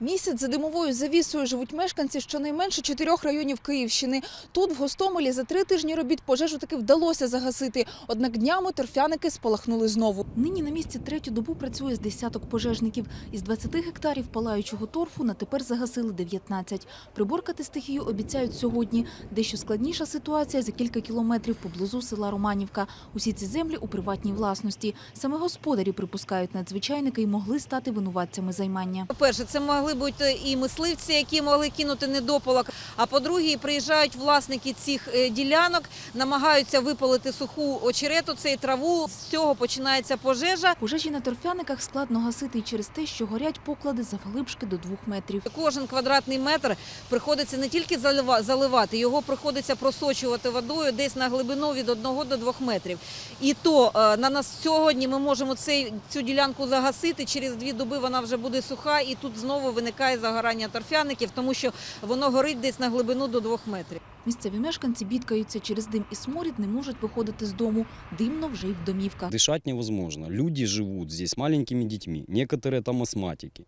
Місяць за димовою завісою живуть мешканці щонайменше чотирьох районів Київщини. Тут, в Гостомелі, за три тижні робіт пожежу таки вдалося загасити. Однак днями торфяники спалахнули знову. Нині на місці третю добу працює з десяток пожежників. Із 20 гектарів палаючого торфу на тепер загасили 19. Приборкати стихію обіцяють сьогодні. Дещо складніша ситуація за кілька кілометрів поблизу села Романівка. Усі ці землі у приватній власності. Саме господарі припускають надзвичайники і могли стати винуватцями займання. По-перше, це могли бути і мисливці, які могли кинути недопалок. А по-друге, приїжджають власники цих е, ділянок, намагаються випалити суху очерету, цей траву. З цього починається пожежа. Пожежі на торфяниках складно гасити через те, що горять поклади завглибшки до двох метрів. Кожен квадратний метр приходиться не тільки залива- заливати, його приходиться просочувати водою десь на глибину від 1 до 2 метрів. І то е, на нас сьогодні ми можемо цей, цю ділянку загасити. Через дві доби вона вже буде суха, і тут знову виникає загорання торфяників, тому що воно горить десь на глибину до 2 метрів. Місцеві мешканці бідкаються через дим і сморід, не можуть виходити з дому. Димно вже й в домівках. Дышать невозможно. Люди живут здесь маленькими детьми, некоторые там астматики.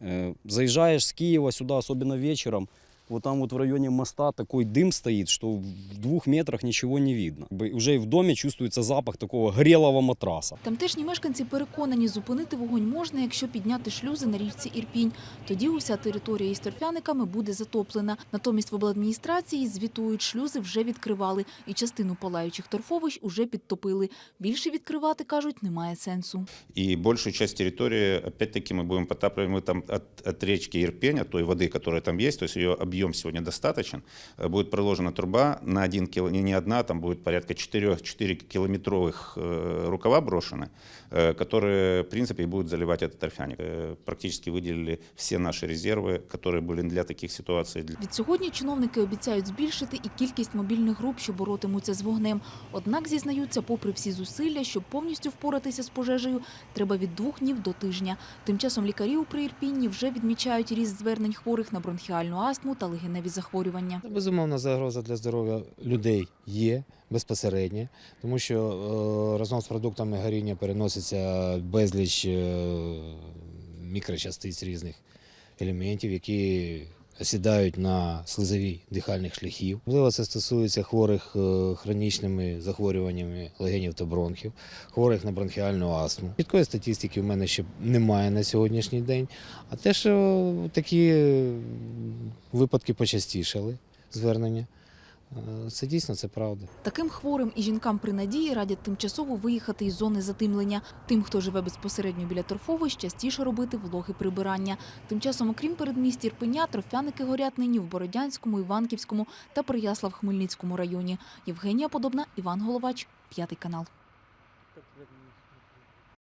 Э, Заезжаешь с Киева сюда, особенно вечером, вот там вот в районе моста такой дым стоит, что в двух метрах ничего не видно. Бы- Уже и в доме чувствуется запах такого горелого матраса. Тамтешні мешканці переконані, зупинити вогонь можна, якщо підняти шлюзи на річці Ірпінь. Тоді уся територія із торфяниками буде затоплена. Натомість в обладміністрації звітують, шлюзи вже відкривали і частину палаючих торфовищ уже підтопили. Більше відкривати, кажуть, немає сенсу. И большую часть территории, опять-таки, мы будем подтапливать мы там от, от речки Ирпень, от той воды, которая там есть, то есть ее объем сегодня достаточен, э, будет проложена труба на один кило, не, не одна, там будет порядка 4, 4 километровых э, рукава брошены, э, которые, в принципе, и будут заливать этот торфяник. Э, практически выделили все наши резервы, которые были для таких ситуаций. Для- Від сьогодні чиновники обіцяють збільшити і кількість мобільних груп, що боротимуться з вогнем. Однак зізнаються, попри всі зусилля, щоб повністю впоратися з пожежею, треба від двох днів до тижня. Тим часом лікарі у Приірпінні вже відмічають ріст звернень хворих на бронхіальну астму та легеневі захворювання. Безумовно, загроза для здоров'я людей є безпосередньо, тому що е, разом з продуктами горіння переноситься безліч е, мікрочастиць різних елементів, які осідають на слизові дихальних шляхів. Можливо, це стосується хворих е, хронічними захворюваннями легенів та бронхів, хворих на бронхіальну астму. Чіткої статистики в мене ще немає на сьогоднішній день, а те, що такі випадки почастішали звернення. Е, Це дійсно це правда. Таким хворим і жінкам при надії радять тимчасово виїхати із зони затимлення. Тим, хто живе безпосередньо біля торфовищ, частіше робити влоги прибирання. Тим часом, окрім передмістя Ірпеня, торфяники горять нині в Бородянському, Іванківському та Прияслав-Хмельницькому районі. Євгенія Подобна, Іван Головач, п'ятий канал.